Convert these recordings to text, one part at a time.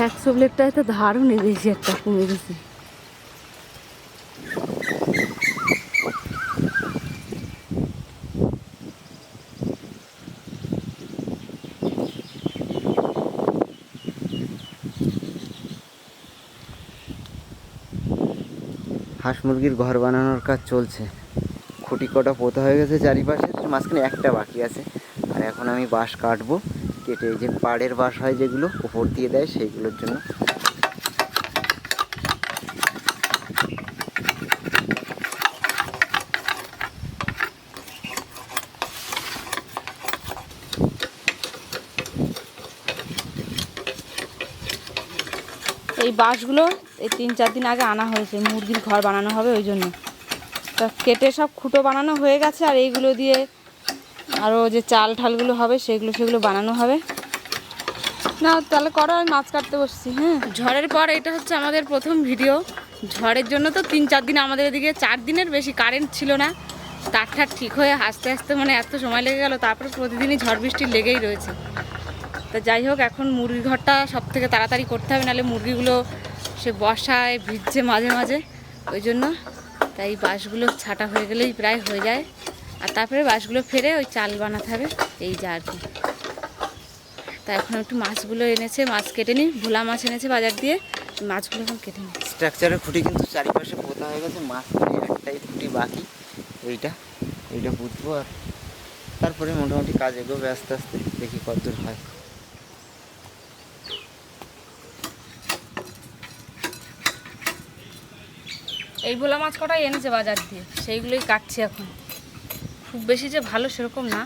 একশো ব্লেডটায় তো ধারও নেই বেশি একটা কমে গেছে। হাঁস মুরগির ঘর বানানোর কাজ চলছে। খুঁটি কটা পোতা হয়ে গেছে চারিপাশে মাঝখানে একটা বাকি আছে। আর এখন আমি বাঁশ কাটবো। কেটে যে পাড়ের বাঁশ হয় যেগুলো উপর দিয়ে দেয় সেইগুলোর জন্য। এই বাঁশগুলো এই তিন চার দিন আগে আনা হয়েছে, মুরগির ঘর বানানো হবে ওই জন্য। তা কেটে সব খুঁটো বানানো হয়ে গেছে আর এইগুলো দিয়ে আরও যে চাল ঠালগুলো হবে, সেগুলো সেগুলো বানানো হবে। না তাহলে করো, আমি মাছ কাটতে বসছি হ্যাঁ? ঝড়ের পর এটা হচ্ছে আমাদের প্রথম ভিডিও। ঝড়ের জন্য তো তিন চার দিন আমাদের এদিকে, চার দিনের বেশি কারেন্ট ছিল না। তার ঠার ঠিক হয়ে আস্তে আস্তে মানে এত সময় লেগে গেল, তারপরে প্রতিদিনই ঝড় বৃষ্টি লেগেই রয়েছে। তা যাই হোক, এখন মুরগি ঘরটা সব থেকে তাড়াতাড়ি করতে হবে, নাহলে মুরগিগুলো সে বসায়, ভিজছে মাঝে মাঝে। ওই জন্য তাই বাঁশগুলো ছাটা হয়ে গেলেই প্রায় হয়ে যায়। আর তারপরে বাঁশগুলো ফেরে ওই চাল বানাতে হবে এই যা আর কি। তা এখন একটু মাছগুলো এনেছে মাছ কেটে নিই ভোলা মাছ এনেছে বাজার দিয়ে মাছগুলো এখন কেটে নিই। স্ট্রাকচারের খুঁটি কিন্তু চারিপাশে পোতা হয়ে গেছে মাছ একটাই খুঁটি বাকি এইটা এইটা পুঁতবো আর তারপরে মোটামুটি কাজ এগোবে আস্তে আস্তে দেখি কতদূর হয়। এই ভোলা মাছ কটাই এনেছে বাজার দিয়ে সেইগুলোই কাটছি এখন। খুব বেশি যে ভালো সেরকম না।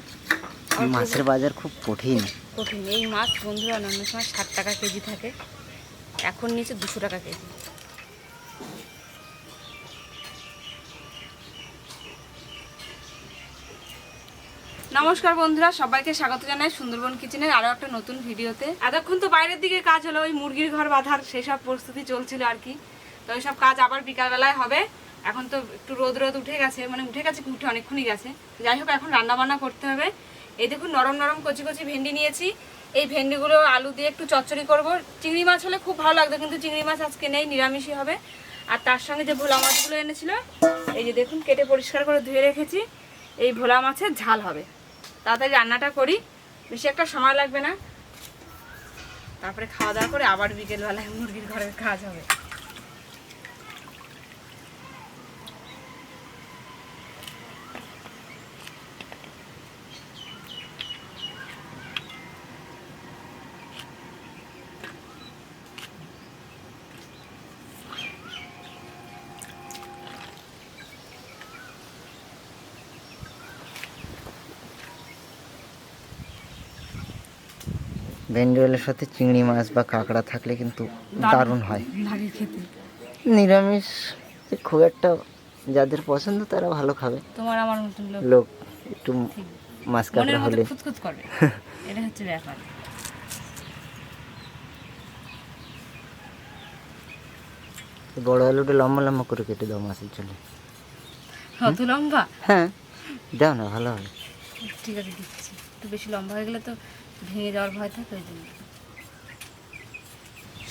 মাছের বাজার খুব কঠিন। কঠিন। এই মাছ বন্ধুরা অন্যান্য সময় ষাট টাকা কেজি থাকে। এখন নিচে দুশো টাকা কেজি। নমস্কার বন্ধুরা সবাইকে স্বাগত জানাই সুন্দরবন কিচেনের আরও একটা নতুন ভিডিওতে। এতক্ষণ তো বাইরের দিকে কাজ হলো ওই মুরগির ঘর বাঁধার সেই সব প্রস্তুতি চলছিল আর কি। তো ওই সব কাজ আবার বিকালবেলায় হবে। এখন তো একটু রোদ রোদ উঠে গেছে মানে উঠে গেছে উঠে অনেকক্ষণই গেছে। যাই হোক, এখন রান্না বান্না করতে হবে। এই দেখুন, নরম নরম কচি কচি ভেন্ডি নিয়েছি। এই ভেন্ডিগুলো আলু দিয়ে একটু চচ্চড়ি করব। চিংড়ি মাছ হলে খুব ভালো লাগতো, কিন্তু চিংড়ি মাছ আজকে নেই, নিরামিষই হবে। আর তার সঙ্গে যে ভোলা মাছগুলো এনেছিল, এই যে দেখুন, কেটে পরিষ্কার করে ধুয়ে রেখেছি। এই ভোলা মাছের ঝাল হবে। তাড়াতাড়ি রান্নাটা করি। বেশি একটা সময় লাগবে না। তারপরে খাওয়া দাওয়া করে আবার বিকেলবেলায় মুরগির ঘরের কাজ হবে। ভেন্ডি সাথে চিংড়ি মাছ বা কাঁকড়া থাকলে কিন্তু দারুণ হয়। লাগে খেতে। নিরামিষ খুব একটা যাদের পছন্দ তারা ভালো খাবে। তোমার আমার মতন লোক। লোক একটু মাছ কাঁকড়া হলে। খুঁতখুত করবে এটা হচ্ছে ব্যাপার। বড় আলুটা লম্বা লম্বা করে কেটে দাও মাছের জন্য লম্বা? হ্যাঁ। দাও না ভালো হবে। ঠিক আছে দিচ্ছি। একটু বেশি লম্বা হয়ে গেলে তো ভেঙে যাওয়ার ভয় থাকে ওই জন্য।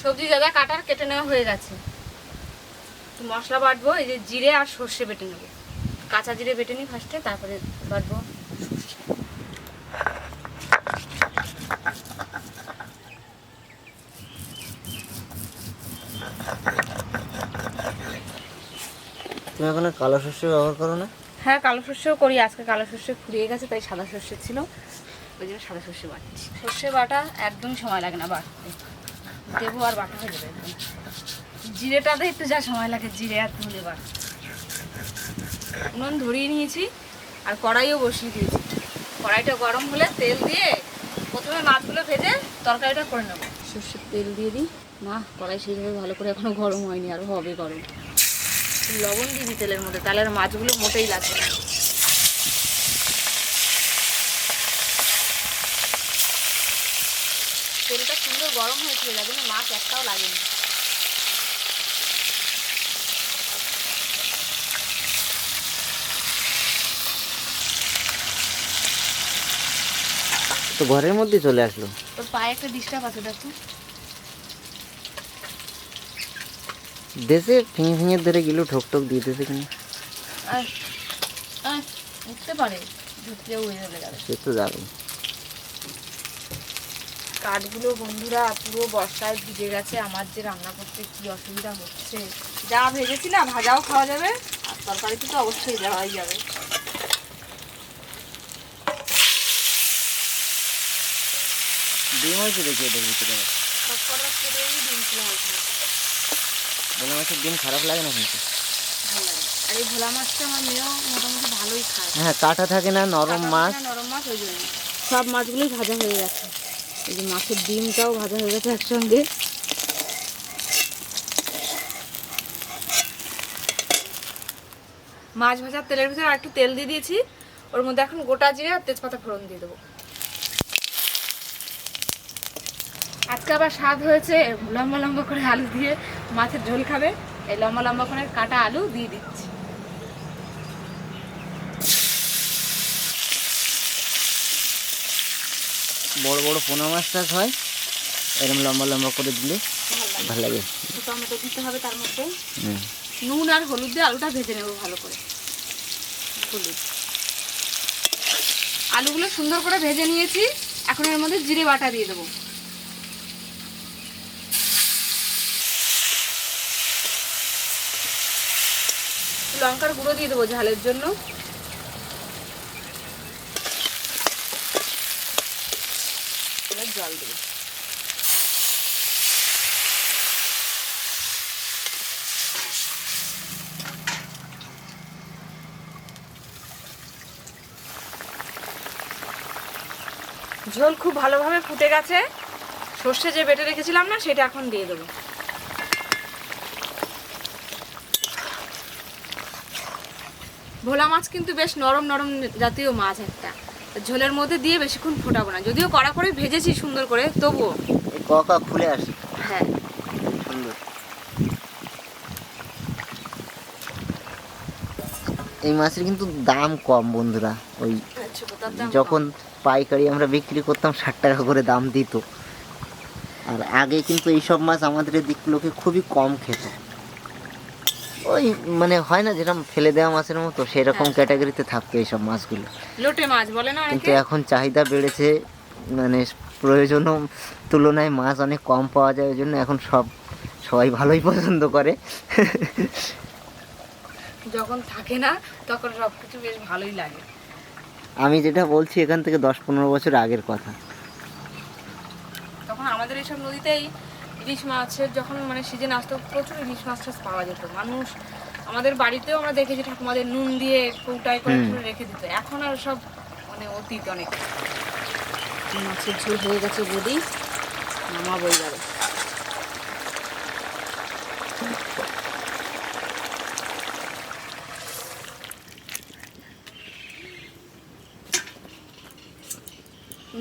সবজি দাদা কাটার কেটে নেওয়া হয়ে গেছে। মশলা বাটবো এই যে জিরে আর সর্ষে বেটে নেব। কাঁচা জিরে বেটে নিই ফার্স্টে তারপরে বাটবো সর্ষে। তুমি এখন কালো শস্য ব্যবহার করো না? হ্যাঁ কালো সর্ষেও করি আজকে কালো সর্ষে ফুরিয়ে গেছে তাই সাদা সর্ষে ছিল। ওই জন্য সাদা সর্ষে বাটছি সর্ষে বাটা একদমই সময় লাগে না বাটতে দেবো আর বাটা হয়ে যাবে একদম। জিরেটাতে একটু যা সময় লাগে জিরে আর ধুলে বাট উনুন ধরিয়ে নিয়েছি আর কড়াইও বসিয়ে দিয়েছি। কড়াইটা গরম হলে তেল দিয়ে প্রথমে মাছগুলো ভেজে তরকারিটা করে নেব। সর্ষের তেল দিয়ে দিই। না কড়াই সেইভাবে ভালো করে এখনও গরম হয়নি আরও হবে গরম। লবণ দিবি তেলের মধ্যে তাহলে আর মাছগুলো মোটেই লাগবে না তেলটা সুন্দর গরম হয়েছিল যার জন্য মাছ একটাও লাগেনি। তো ঘরের মধ্যে চলে আসলো। তোর পায়ে একটা ডিস্টার্ব আছে দেখো দেশে ফিঙে ফিঙে ধরে গেলেও ঠোক ঠোক দিয়ে দিতেছে কিনা? আয়, উঠতে পারে ঢুকলেও উড়ে যাবে। সে তো যাবে কাঠগুলো বন্ধুরা পুরো বর্ষায় ভিজে গেছে আমার যে রান্না করতে কি অসুবিধা হচ্ছে? যা ভেজেছি না ভাজাও খাওয়া যাবে আর তরকারিতে তো অবশ্যই দেওয়াই যাবে। ডিম হয়েছে দেখি এদের ভিতরে। ভোলা মাছের ডিম খারাপ লাগে না কিন্তু। ভালো আর এই ভোলা মাছটা আমার মেয়েও মোটামুটি ভালোই খায়। হ্যাঁ কাটা থাকে না নরম মাছ। নরম মাছ ওই জন্য। সব মাছগুলোই ভাজা হয়ে গেছে। এই যে মাছের ডিমটাও ভাজা হয়ে গেছে একসঙ্গে। মাছ ভাজার তেলের ভিতরে আর একটু তেল দিয়ে দিয়েছি। ওর মধ্যে এখন গোটা জিরে আর তেজপাতা ফোড়ন দিয়ে দেবো। আজকে আবার স্বাদ হয়েছে লম্বা লম্বা করে আলু দিয়ে মাছের ঝোল খাবে। এই লম্বা লম্বা করে কাটা আলু দিয়ে দিচ্ছি। বড় বড় পোনা মাছ টাছ হয় এরকম লম্বা লম্বা করে দিলে ভালো লাগে। টমেটো দিতে হবে তার মধ্যে। নুন আর হলুদ দিয়ে আলুটা ভেজে নেব ভালো করে। হলুদ। আলুগুলো সুন্দর করে ভেজে নিয়েছি এখন এর মধ্যে জিরে বাটা দিয়ে দেবো। লঙ্কার গুঁড়ো দিয়ে দেবো ঝালের জন্য। জল দেবো ঝোল খুব ভালোভাবে ফুটে গেছে। সর্ষে যে বেটে রেখেছিলাম না, সেটা এখন দিয়ে দেবো। ভোলা মাছ কিন্তু বেশ নরম নরম জাতীয় মাছ একটা। ঝোলের মধ্যে দিয়ে বেশিক্ষণ ফোটাবো না। যদিও কড়া করে ভেজেছি সুন্দর করে তবুও। ককা খুলে আসে। হ্যাঁ। সুন্দর। এই মাছের কিন্তু দাম কম বন্ধুরা। ওই যখন পাইকারি আমরা বিক্রি করতাম ষাট টাকা করে দাম দিত। আর আগে কিন্তু এইসব মাছ আমাদের দিকগুলোকে খুবই কম খেত। ওই মানে হয় না যেরকম ফেলে দেওয়া মাছের মতো সেরকম। ক্যাটাগরিতে থাকতো এইসব মাছগুলো। লোটে মাছ বলে না কিন্তু এখন চাহিদা বেড়েছে মানে প্রয়োজন তুলনায় মাছ অনেক কম পাওয়া যায় ওই জন্য এখন সব সবাই ভালোই পছন্দ করে। যখন থাকে না তখন সবকিছু বেশ ভালোই লাগে। আমি যেটা বলছি এখান থেকে দশ পনেরো বছর আগের কথা। তখন আমাদের এইসব নদীতেই ইলিশ মাছের যখন মানে সিজন আসতো প্রচুর ইলিশ মাছ টাছ পাওয়া যেত। মানুষ আমাদের বাড়িতেও আমরা দেখেছি ঠাকুমাদের নুন দিয়ে কৌটায় করে রেখে দিত। এখন আর সব মানে অতীত অনেক। মাছের ঝোল হয়ে গেছে বদি। নামাবো যাবে।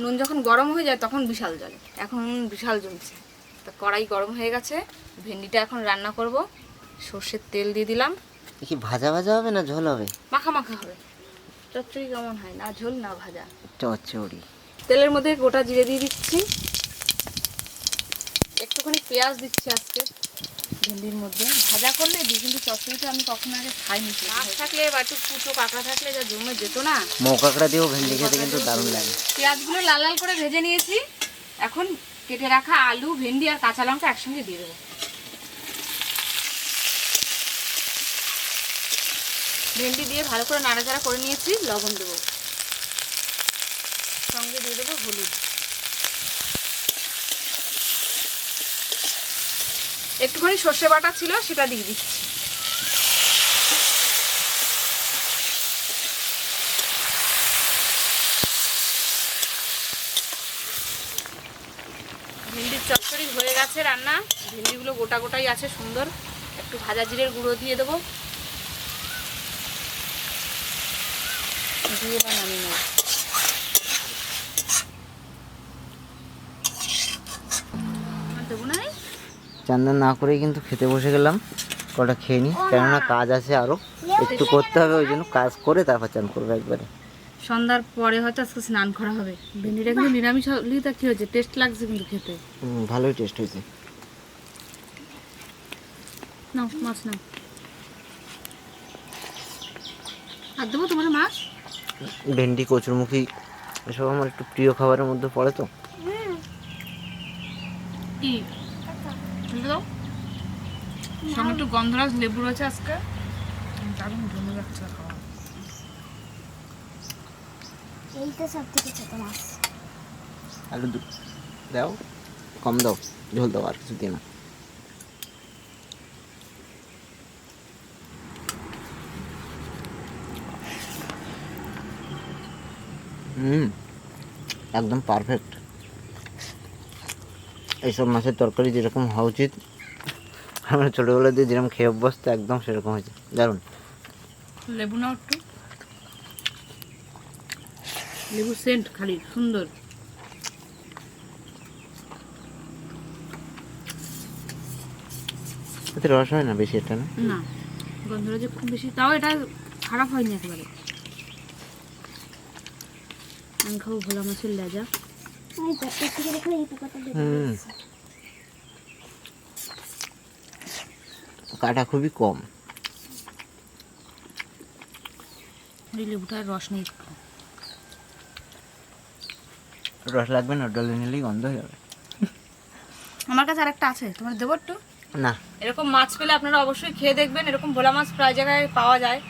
নুন যখন গরম হয়ে যায় তখন বিশাল জলে। এখন বিশাল জমছে। তা কড়াই গরম হয়ে গেছে ভেন্ডিটা এখন রান্না করব। সর্ষের তেল দিয়ে দিলাম। কি ভাজা ভাজা হবে না ঝোল হবে? মাখা মাখা হবে। চচ্চড়ি কেমন হয় না ঝোল না ভাজা? চচ্চড়ি। তেলের মধ্যে গোটা জিরে দিয়ে দিচ্ছি। একটুখানি পেঁয়াজ দিচ্ছি আজকে ভেন্ডির মধ্যে। ভাজা করলে দিই কিন্তু চচ্চড়িটা আমি কখনো আগে খাইনি। মাছ থাকলে বা একটু কুটো কাঁকড়া থাকলে যা জমে যেত না। মৌকাকড়া দিয়েও ভেন্ডি খেতে কিন্তু দারুণ লাগে। পেঁয়াজগুলো লাল লাল করে ভেজে নিয়েছি। এখন কেটে রাখা আলু, ভেন্ডি আর কাঁচা লঙ্কা একসঙ্গে দিয়ে দেবো। ভেন্ডি দিয়ে ভালো করে নাড়াচাড়া করে নিয়েছি, লবণ দেবো। সঙ্গে দিয়ে দেবো হলুদ। একটুখানি সর্ষে বাটা ছিল, সেটা দিয়ে দিচ্ছি। ভেন্ডির চচ্চড়ি হয়ে গেছে রান্না। ভিন্ডিগুলো গোটা গোটাই আছে সুন্দর। একটু ভাজা জিরের গুঁড়ো দিয়ে দেবো। দিয়ে বা নামিয়ে নেব। দেবো না না করেই কিন্তু খেতে বসে গেলাম। কটা খেয়ে নিই কেননা কাজ আছে আরও একটু করতে হবে ওই জন্য কাজ করে তারপর চান করব একবারে। সন্ধ্যার পরে হয়তো আজকে স্নান করা হবে। ভেন্ডিটা কিন্তু নিরামিষ হলেই তা কি হয়েছে? টেস্ট লাগছে কিন্তু খেতে। ভালোই টেস্ট হয়েছে। নাও মাছ নাও। আর দেবো তোমার মাছ? ভেন্ডি কচুরমুখী এসব আমার একটু প্রিয় খাবারের মধ্যে পড়ে তো। কি? সঙ্গে একটু গন্ধরাজ লেবু রয়েছে আজকে। দারুণ জমে যাচ্ছে খাওয়া এই তো সব থেকে ছোট মাছ। আলু দাও কম দাও ঝোল দাও আর কিছু দিও না। হুম একদম পারফেক্ট এইসব মাছের তরকারি যেরকম হওয়া উচিত আমরা ছোটোবেলা দিয়ে যেরকম খেয়ে অভ্যস্ত একদম সেরকম হয়েছে। দারুণ। লেবু নাও একটু। লেবু সেন্ট খালি সুন্দর। এতে রস হয় না বেশি এটা না? না গন্ধরাজে খুব বেশি তাও এটা খারাপ হয়নি একেবারে। আমি খাব ভোলা মাছের লেজা। কাটা খুবই কম। লেবুটার রস নেই। রস লাগবে না ডলে নিলেই গন্ধ হয়ে যাবে। আমার কাছে আরেকটা আছে তোমার দেবো একটু? না। এরকম মাছ পেলে আপনারা অবশ্যই খেয়ে দেখবেন এরকম ভোলা মাছ প্রায় জায়গায় পাওয়া যায়।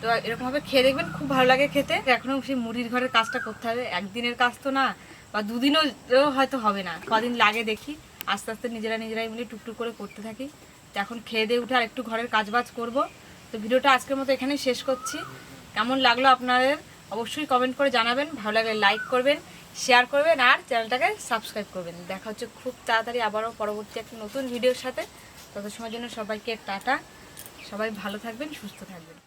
তো এরকমভাবে খেয়ে দেখবেন খুব ভালো লাগে খেতে। এখনও সেই মুড়ির ঘরের কাজটা করতে হবে। একদিনের কাজ তো না বা দুদিনও হয়তো হবে না। কদিন লাগে দেখি। আস্তে আস্তে নিজেরা নিজেরাই মিলে টুকটুক করে করতে থাকি। তো এখন খেয়ে দিয়ে উঠে আর একটু ঘরের কাজ বাজ করব। তো ভিডিওটা আজকের মতো এখানেই শেষ করছি। কেমন লাগল আপনাদের? অবশ্যই কমেন্ট করে জানাবেন। ভালো লাগলে লাইক করবেন। শেয়ার করবেন আর চ্যানেলটাকে সাবস্ক্রাইব করবেন। দেখা হচ্ছে খুব তাড়াতাড়ি আবারও পরবর্তী একটা নতুন ভিডিওর সাথে। তত সময়ের জন্য সবাইকে টাটা। সবাই ভালো থাকবেন, সুস্থ থাকবেন।